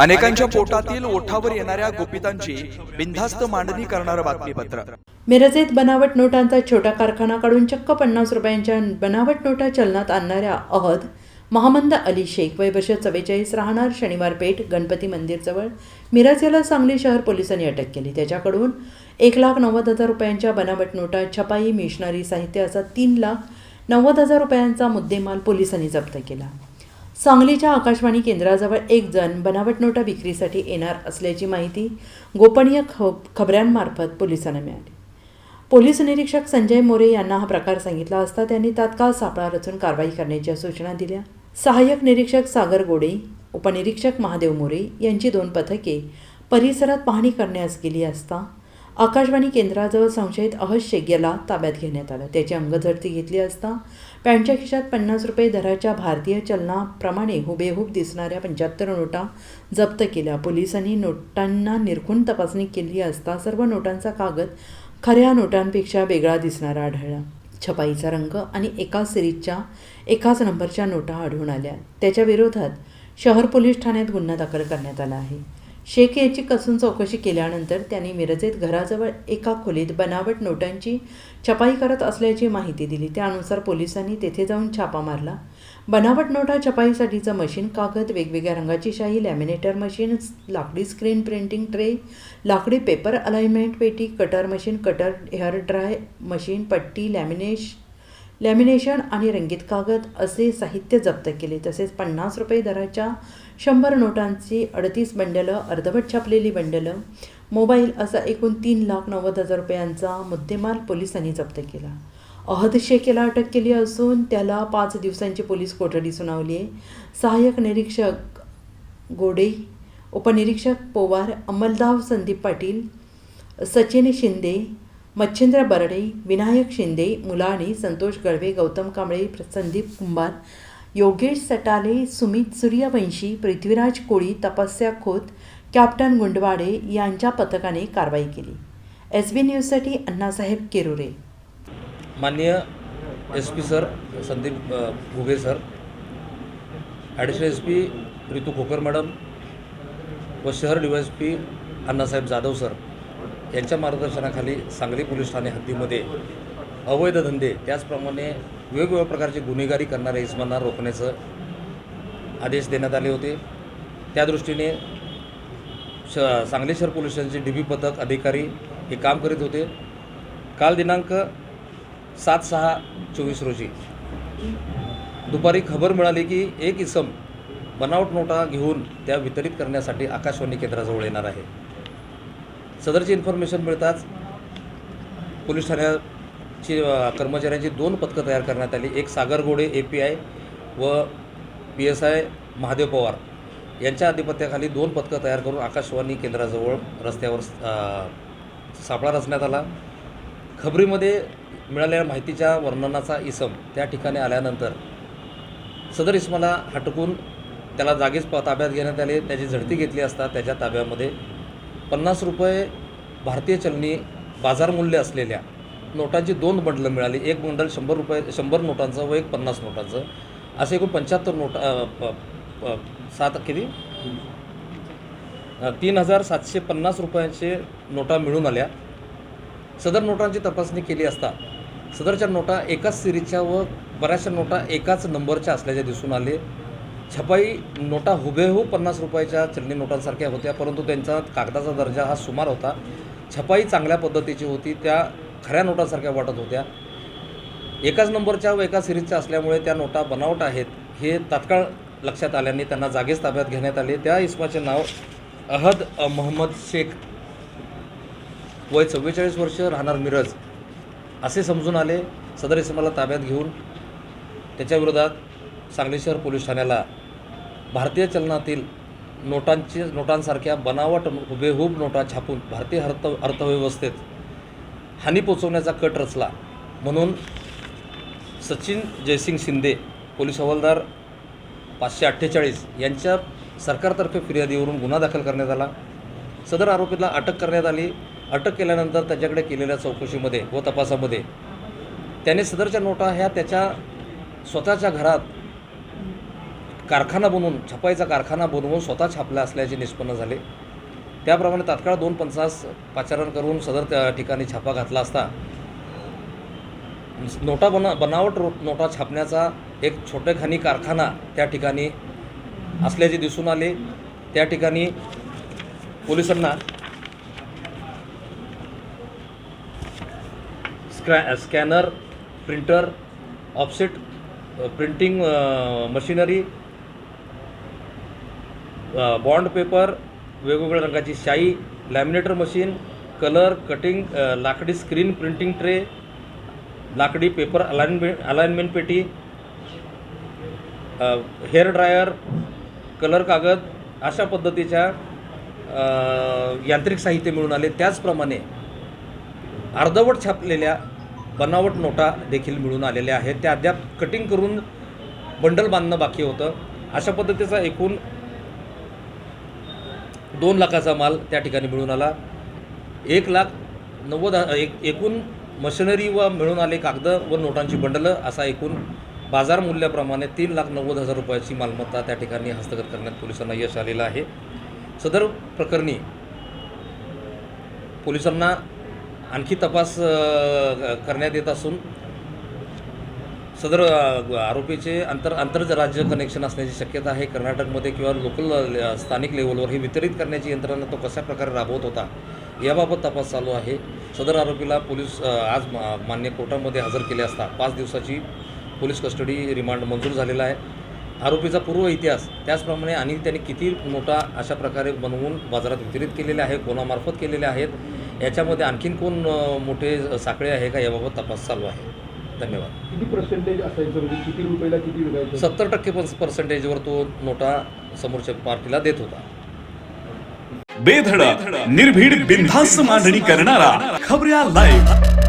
अनेकांच्या पोटातील ओठावर येणाऱ्या गोपितांची बिनधास्त मांडणी करणारं बातमीपत्र. मिरजेत बनावट नोटांचा छोटा कारखाना काढून चक्क पन्नास रुपयांच्या बनावट नोटा चलनात आणणाऱ्या अहद महामंद अली शेख वय वर्ष चव्वेचाळीस राहणार शनिवार पेठ गणपती मंदिरजवळ मिरज याला सांगली शहर पोलिसांनी अटक केली. त्याच्याकडून एक लाख नव्वद हजार रुपयांच्या बनावट नोटा छपाई मिशनरी साहित्य असा तीन लाख नव्वद हजार रुपयांचा मुद्देमाल पोलिसांनी जप्त केला. सांगलीच्या आकाशवाणी केंद्राजवळ एक जण बनावट नोटा विक्रीसाठी येणार असल्याची माहिती गोपनीय ख खबऱ्यांमार्फत पोलिसांना मिळाली. पोलीस निरीक्षक संजय मोरे यांना हा प्रकार सांगितला असता त्यांनी तात्काळ सापळा रचून कारवाई करण्याच्या सूचना दिल्या. सहाय्यक निरीक्षक सागर गोडे उपनिरीक्षक महादेव मोरे यांची दोन पथके परिसरात पाहणी करण्यास गेली असता आकाशवाणी केंद्राजवळ संशयित अहज शेग्याला ताब्यात घेण्यात आलं. त्याची अंगझडती घेतली असता पॅन्टच्या खिशात पन्नास रुपये दराच्या भारतीय चलनाप्रमाणे हुबेहूब दिसणाऱ्या पंच्याहत्तर नोटा जप्त केल्या. पोलिसांनी नोटांना निरखून तपासणी केली असता सर्व नोटांचा कागद खऱ्या नोटांपेक्षा वेगळा दिसणारा आढळला. छपाईचा रंग आणि एकाच सिरीजच्या एकाच नंबरच्या नोटा आढळून आल्या. त्याच्या विरोधात शहर पोलीस ठाण्यात गुन्हा दाखल करण्यात आला आहे. शेख याची कसून चौकशी केल्यानंतर त्यांनी मिरजेत घराजवळ एका खोलीत बनावट नोटांची छपाई करत असल्याची माहिती दिली. त्यानुसार पोलिसांनी तेथे जाऊन छापा मारला. बनावट नोटा छपाईसाठीचं मशीन कागद वेगवेगळ्या रंगाची शाही लॅमिनेटर मशीन लाकडी स्क्रीन प्रिंटिंग ट्रे लाकडी पेपर अलाइनमेंट पेटी cutter machine cutter hair dry machine पट्टी लॅमिनेश लॅमिनेशन आणि रंगीत कागद असे साहित्य जप्त केले. तसेच पन्नास रुपये दराच्या शंभर नोटांची अडतीस बंडलं अर्धवट छापलेली बंडलं मोबाईल असा एकूण तीन लाख नव्वद हजार रुपयांचा मुद्देमाल पोलिसांनी जप्त केला. अहद शेखेला अटक केली असून त्याला पाच दिवसांची पोलीस कोठडी सुनावली आहे. सहाय्यक निरीक्षक गोडे उपनिरीक्षक पोवार अंमलदाव संदीप पाटील सचिन शिंदे मच्छिंद्र बर्डे विनायक शिंदे मुलाणी संतोष गळवे गौतम कांबळे संदीप कुंभार योगेश सटाले सुमित सूर्यवंशी पृथ्वीराज कोळी तपस्या खोत कॅप्टन गुंडवाडे यांच्या पथकाने कारवाई केली. एस बी न्यूजसाठी अण्णासाहेब केरुरे. माननीय S P sir Sandeep Ghuge sir additional S P Ritu Khokar madam व शहर D S P Annasaheb Jadhav sir. यांच्या मार्गदर्शनाखाली सांगली पोलीस ठाणे हद्दीमध्ये अवैध धंदे त्याचप्रमाणे वेगवेगळ्या प्रकारची गुन्हेगारी करणाऱ्या इसमांना रोखण्याचं आदेश देण्यात आले होते. त्या दृष्टीने श सांगली शहर पोलीस स्टेशनचे डी बी पथक अधिकारी हे काम करीत होते. काल दिनांक सात सहा चोवीस रोजी दुपारी खबर मिळाली की एक इसम बनावट नोटा घेऊन त्या वितरित करण्यासाठी आकाशवाणी केंद्राजवळ येणार आहे. सदरची इन्फॉर्मेशन मिळताच पोलीस ठाण्याची कर्मचाऱ्यांची दोन पथकं तयार करण्यात आली. एक Sagar Gode A P I व P S I Mahadev Pawar. यांच्या आधिपत्याखाली दोन पथकं तयार करून आकाशवाणी केंद्राजवळ रस्त्यावर सापळा रचण्यात आला. खबरीमध्ये मिळालेल्या माहितीच्या वर्णनाचा इसम त्या ठिकाणी आल्यानंतर सदर इसमाला हटकून त्याला जागीच प ताब्यात घेण्यात आले. त्याची झडती घेतली असता त्याच्या ताब्यामध्ये पन्नास रुपये भारतीय चलनी बाजारमूल्य असलेल्या नोटांची दोन बंडलं मिळाली. एक बंडल शंभर रुपये शंभर नोटांचं व एक पन्नास नोटांचं. असे एकूण पंच्याहत्तर नोटा प- प- सात किती? तीन हजार सातशे पन्नास रुपयांचे नोटा मिळून आल्या. सदर नोटांची तपासणी केली असता सदरच्या नोटा एकाच सिरीजच्या व बऱ्याचशा नोटा एकाच नंबरच्या असल्याचे दिसून आले. छपाई नोटा हुबेहूब पन्नास रुपयाच्या चलनी नोटांसारख्या होत्या परंतु त्यांचा कागदाचा दर्जा हा सुमार होता. छपाई चांगल्या पद्धतीची होती त्या खऱ्या नोटांसारख्या वाटत होत्या. एकाच नंबरच्या व एका सिरीजच्या असल्यामुळे त्या नोटा बनावट आहेत हे तात्काळ लक्षात आल्याने त्यांना जागेच ताब्यात घेण्यात आले. त्या इस्माचे नाव अहद मोहम्मद शेख. वय चव्वेचाळीस वर्ष राहणार मिरज. असे समजून आले सदर इसमाला ताब्यात घेऊन त्याच्याविरोधात सांगली शहर पोलीस ठाण्याला भारतीय चलनातील नोटांची नोटांसारख्या बनावट हुबेहूब नोटा छापून भारतीय अर्थ अर्थव्यवस्थेत हानी पोचवण्याचा कट रचला. म्हणून सचिन जयसिंग शिंदे पोलीस हवालदार पाचशे अठ्ठेचाळीस यांच्या सरकारतर्फे फिर्यादीवरून गुन्हा दाखल करण्यात आला. सदर आरोपीला अटक करण्यात आली. अटक केल्यानंतर त्याच्याकडे केलेल्या चौकशीमध्ये व तपासामध्ये त्याने सदरच्या नोटा ह्या त्याच्या स्वतःच्या घरात कारखाना बनवून छपाईचा कारखाना बनवून स्वतः छापला असल्याचे निष्पन्न झाले. त्याप्रमाणे तात्काळ दोन पंचास पाचारण करून सदर त्या ठिकाणी छापा घातला असता. नोटा बना बनावट रो नोटा छापण्याचा एक छोटेखानी कारखाना त्या ठिकाणी असल्याचे दिसून आले. त्या ठिकाणी पोलिसांना स्क्रॅ scanner printer offset printing machinery bond paper वेगवेगळ्या रंगाची शाई लॅमिनेटर मशीन कलर कटिंग लाकडी स्क्रीन प्रिंटिंग ट्रे लाकडी पेपर अलाइनमेंट अलाइनमेंट पेटी हेअर ड्रायर कलर कागद अशा पद्धतीच्या यांत्रिक साहित्य मिळून आले. त्याचप्रमाणे अर्धवट छापलेल्या बनावट नोटा देखील मिळून आलेल्या आहेत. त्या अद्याप कटिंग करून बंडल बांधणं बाकी होतं. अशा पद्धतीचा एकूण दोन लाखाचा माल त्या ठिकाणी मिळून आला. एक लाख नव्वद एक एकूण मशिनरी व मिळून आले कागद व नोटांची बंडलं असा एकूण बाजार मूल्याप्रमाणे तीन लाख नव्वद हजार रुपयाची मालमत्ता त्या ठिकाणी हस्तगत करण्यात पोलिसांना यश आलेलं आहे. सदर प्रकरणी पोलिसांना आणखी तपास करण्यात येत असून सदर आरोपीचे आंतर आंतरराज्य कनेक्शन असण्याची शक्यता आहे. कर्नाटकमध्ये किंवा लोकल स्थानिक लेवलवर हे वितरित करण्याची यंत्रणा तो कशा प्रकारे राबवत होता याबाबत तपास चालू आहे. सदर आरोपीला पोलीस आज मान्य कोर्टामध्ये हजर केले असता पाच दिवसाची पोलीस कस्टडी रिमांड मंजूर झालेला आहे. आरोपीचा पूर्व इतिहास त्याचप्रमाणे आणि त्यांनी किती नोटा अशा प्रकारे बनवून बाजारात वितरित केलेल्या आहे कोणामार्फत केलेल्या आहेत याच्यामध्ये आणखीन कोण मोठे साखळे आहे का याबाबत तपास चालू आहे. धन्यवाद. किती पर्सेंटेज असायचं? म्हणजे किती रुपयाला किती विकायचं? सत्तर टक्के पर्सेंटेजवर तो नोटा समोरच्या पार्टीला देत होता. बेधडक निर्भीड बिनधास्त मांडणी करणारा खबऱ्या लाईव्ह